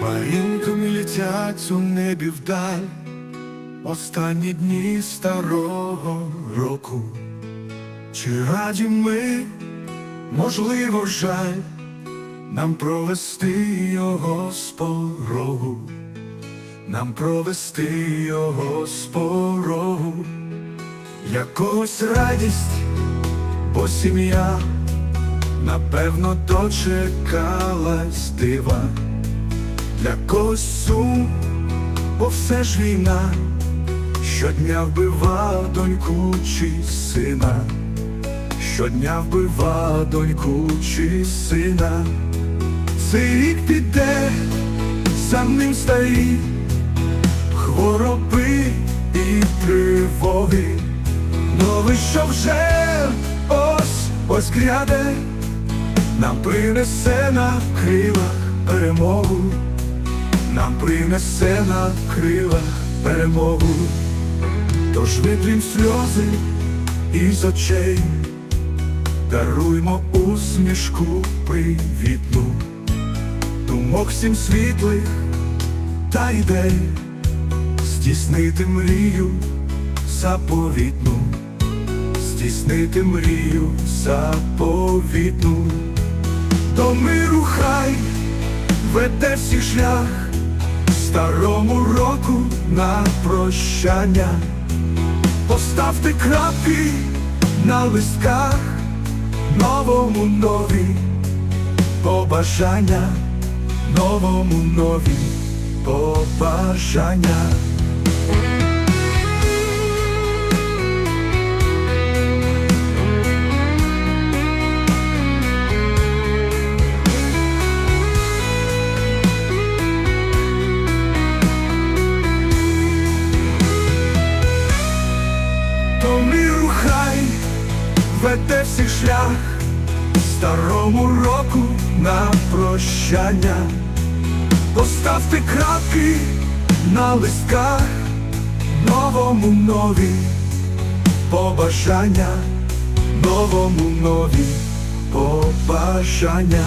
Хмаринками летять у небі вдаль, останні дні старого року. Чи раді ми, можливо, жаль, нам провести його з порогу, нам провести його з порогу, якось радість, бо сім'я, напевно, дочекалась дива, для когось сум, бо все ж війна, щодня вбива доньку чи сина. Щодня вбива доньку чи сина. Цей рік піде, за ним старі хвороби і тривоги. Новий, що вже ось ось гряде, нам принесе на крилах перемогу, нам принесе на крилах перемогу, тож витрім сльози із очей. Даруймо усмішку привітну, думок всім світлих та ідей, здійснити мрію заповітну, здійснити мрію заповітну, до миру хай веде всіх шлях, старому року на прощання, поставте крапки на листках новому нові побажання, новому нові побажання. Веде всіх шлях. Старому року на прощання, поставте крапки на листках, новому нові побажання, новому нові побажання.